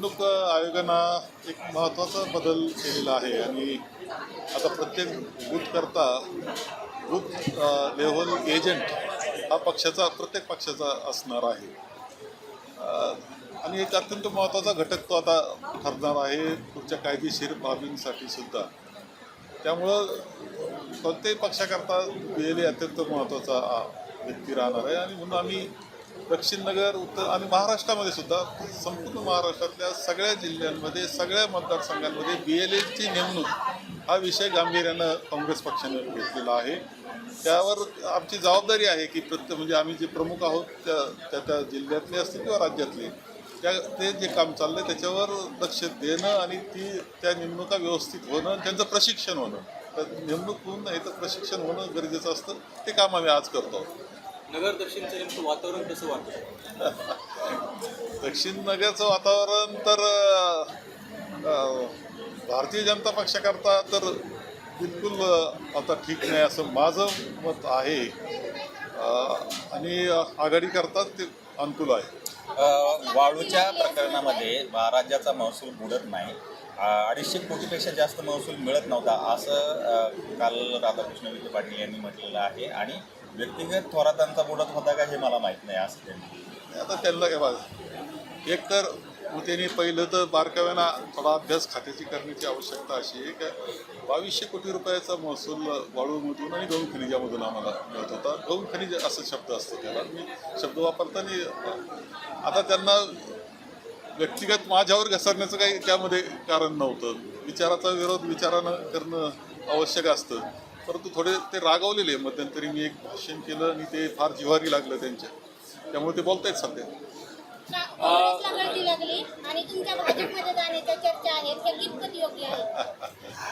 निवडणूक आयोगानं एक महत्त्वाचा बदल केलेला आहे आणि आता प्रत्येक बूथकरता बूथ लेव्हल एजंट हा पक्षाचा प्रत्येक पक्षाचा असणार आहे. आणि एक अत्यंत महत्त्वाचा घटक तो आता ठरणार आहे पुढच्या कायदेशीर बाबींसाठी सुद्धा. त्यामुळं कोणत्याही पक्षाकरता बी एल अत्यंत महत्त्वाचा व्यक्ती राहणार आहे आणि म्हणून आम्ही दक्षिण नगर उत्तर आणि महाराष्ट्रामध्ये सुद्धा संपूर्ण महाराष्ट्रातल्या सगळ्या जिल्ह्यांमध्ये सगळ्या मतदारसंघांमध्ये बी एल एची नेमणूक हा विषय गांभीर्यानं काँग्रेस पक्षानं घेतलेला आहे. त्यावर आमची जबाबदारी आहे की प्रत्येक म्हणजे आम्ही जे प्रमुख आहोत त्या त्या त्या जिल्ह्यातले असतील किंवा राज्यातले त्या ते जे काम चाललं त्याच्यावर लक्ष देणं आणि ती त्या नेमणुका व्यवस्थित होणं त्यांचं प्रशिक्षण होणं. तर नेमणूक होऊन नाही तर प्रशिक्षण होणं गरजेचं असतं ते काम आम्ही आज करतो नगर दक्षिणचं नेमकं वातावरण कसं वाटतं दक्षिण नगरचं वातावरण तर भारतीय जनता पक्षाकरता तर बिलकुल आता ठीक नाही असं माझं मत आहे. आणि आघाडीकरता ते अनुकूल आहे. वाळूच्या प्रकरणामध्ये राज्याचा महसूल बुडत नाही. अडीचशे कोटीपेक्षा जास्त महसूल मिळत नव्हता असं काल राधाकृष्ण विखे पाटील यांनी म्हटलेलं आहे. आणि व्यक्तिगत थोरातांचा बुडत होता का हे मला माहीत नाही असं त्यांनी. आता त्यांना काय बघा एक तर त्यांनी पहिलं तर बारकाव्यानं थोडा अभ्यास खात्याची करण्याची आवश्यकता अशी आहे की बावीसशे कोटी रुपयाचा महसूल वाळूमधून आणि गहू खनिजामधून आम्हाला मिळत होता. गहू खनिज असं शब्द असतो त्याला. मी शब्द वापरताना आता त्यांना व्यक्तिगत माझ्यावर घसरण्याचं काही त्यामध्ये कारण नव्हतं. विचाराचा विरोध विचारानं करणं आवश्यक असतं. परंतु थोडे ते रागावलेले मध्यंतरी मी एक भाषण केलं आणि ते फार जिव्हारी लागलं त्यांच्या. त्यामुळे ते बोलतायत सध्या. लागली. आणि तुमच्या भाजपमध्ये जाण्याच्या चर्चा आहेत हे कितपत योग्य आहे?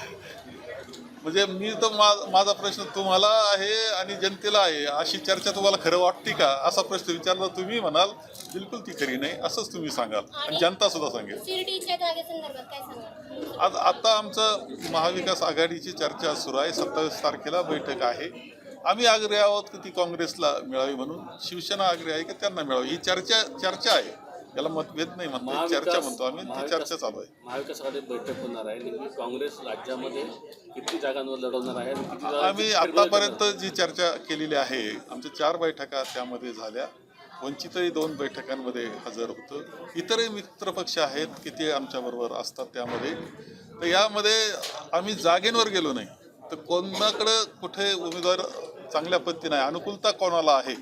म्हणजे मी तर मा माझा प्रश्न तुम्हाला आहे आणि जनतेला आहे. अशी चर्चा तुम्हाला खरं वाटते का? असा प्रश्न विचारला तुम्ही म्हणाल बिलकुल ती खरी नाही. असंच तुम्ही सांगाल. आणि जनता सुद्धा सांगेल? आज आता आमचं महाविकास आघाडीची चर्चा सुरू आहे. सत्तावीस तारखेला बैठक आहे. आम्ही आग्रही आहोत की ती काँग्रेसला मिळावी म्हणून. शिवसेना आग्रही आहे की त्यांना मिळावी. ही चर्चा चर्चा आहे. याला मतभेद नाही म्हणतो चर्चा म्हणतो आम्ही ती चर्चा चालू आहे. महाविकास बैठक होणार आहे नेमकी काँग्रेस राज्यामध्ये किती जागांवर लढवणार आहे आणि किती जागा आम्ही आतापर्यंत जी चर्चा केलेली आहे आमच्या चार बैठका त्यामध्ये झाल्या. वंचितही दोन बैठकांमध्ये हजर होतं. इतरही मित्रपक्ष आहेत की ते आमच्याबरोबर असतात त्यामध्ये. तर यामध्ये आम्ही जागेंवर गेलो नाही. तर कोणाकडं कुठे उमेदवार चांगल्या पद्धतीने आहे अनुकूलता कोणाला आहे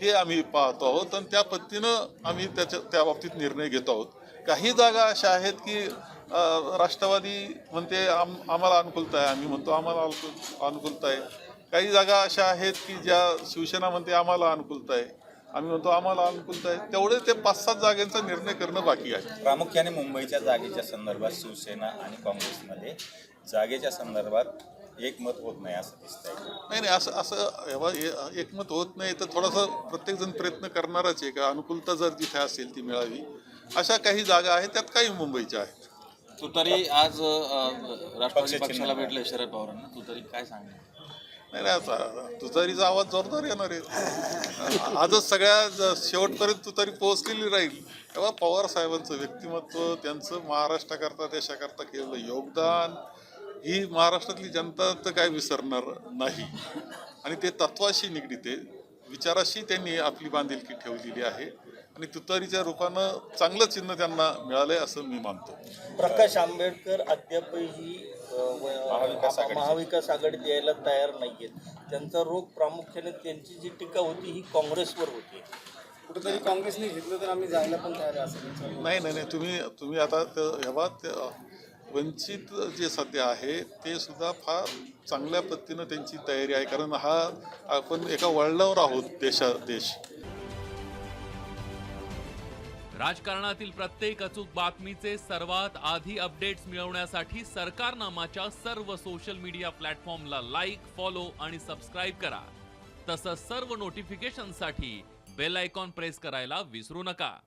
हे आम्ही पाहतो आहोत आणि त्या पद्धतीनं आम्ही त्याच्या त्या बाबतीत निर्णय घेतो आहोत. काही जागा अशा आहेत की राष्ट्रवादी म्हणते आम आम्हाला अनुकूलता आहे. आम्ही म्हणतो आम्हाला अनुकूल अनुकूलता आहे. काही जागा अशा आहेत की ज्या शिवसेना म्हणते आम्हाला अनुकूलता आहे. आम्ही म्हणतो आम्हाला अनुकूलता आहे. तेवढे ते पाच सात जागांचा निर्णय करणं बाकी आहे. प्रामुख्याने मुंबईच्या जागेच्या संदर्भात शिवसेना आणि काँग्रेसमध्ये जागेच्या संदर्भात एकमत होत नाही असं दिसतंय. नाही नाही असं असं एकमत होत नाही तर थोडासा प्रत्येकजण प्रयत्न करणारच आहे का? अनुकूलता जर जिथे असेल ती मिळावी. अशा काही जागा आहेत त्यात काही मुंबईच्या आहेत. तू तरी आज राष्ट्रवादी पक्षाला. भेटले शरद पवारांना तू तरी काय सांगणार? नाही नाही आता तुतारीचा आवाज जोरदार येणार आहे. आजच सगळ्या ज- शेवटपर्यंत तुतारी पोहोचलेली राहील. तेव्हा पवार साहेबांचं व्यक्तिमत्व त्यांचं महाराष्ट्राकरता देशाकरता केलेलं योगदान ही महाराष्ट्रातली जनता तर काय विसरणार नाही. आणि ते तत्वाशी निगडीत आहे. विचाराशी त्यांनी आपली बांधिलकी ठेवलेली आहे. आणि तुतारीच्या रूपानं चांगलं चिन्ह त्यांना मिळालंय असं मी मानतो. प्रकाश आंबेडकर अद्यापही महाविकास आघाडीत यायला तयार नाहीयेत. त्यांचा रोग प्रामुख्याने त्यांची जी टीका होती ही काँग्रेसवर होती. कुठेतरी काँग्रेसने घेतलं तर आम्ही जायला पण तयार आहे असं नाही नाही नाही. तुम्ही तुम्ही आता त- ह्या ते वंचित जे सध्या आहे ते सुद्धा फार चांगल्या पद्धतीनं त्यांची तयारी आहे. कारण हा आपण एका वळणावर आहोत देशा देश. राजकारणातील प्रत्येक अचूक बातमीचे सर्वात आधी अपडेट्स मिळवण्यासाठी सरकारनामाच्या सर्व सोशल मीडिया प्लॅटफॉर्मला लाईक फॉलो आणि सबस्क्राईब करा. तसंच सर्व नोटिफिकेशनसाठी बेल आयकॉन प्रेस करायला विसरू नका.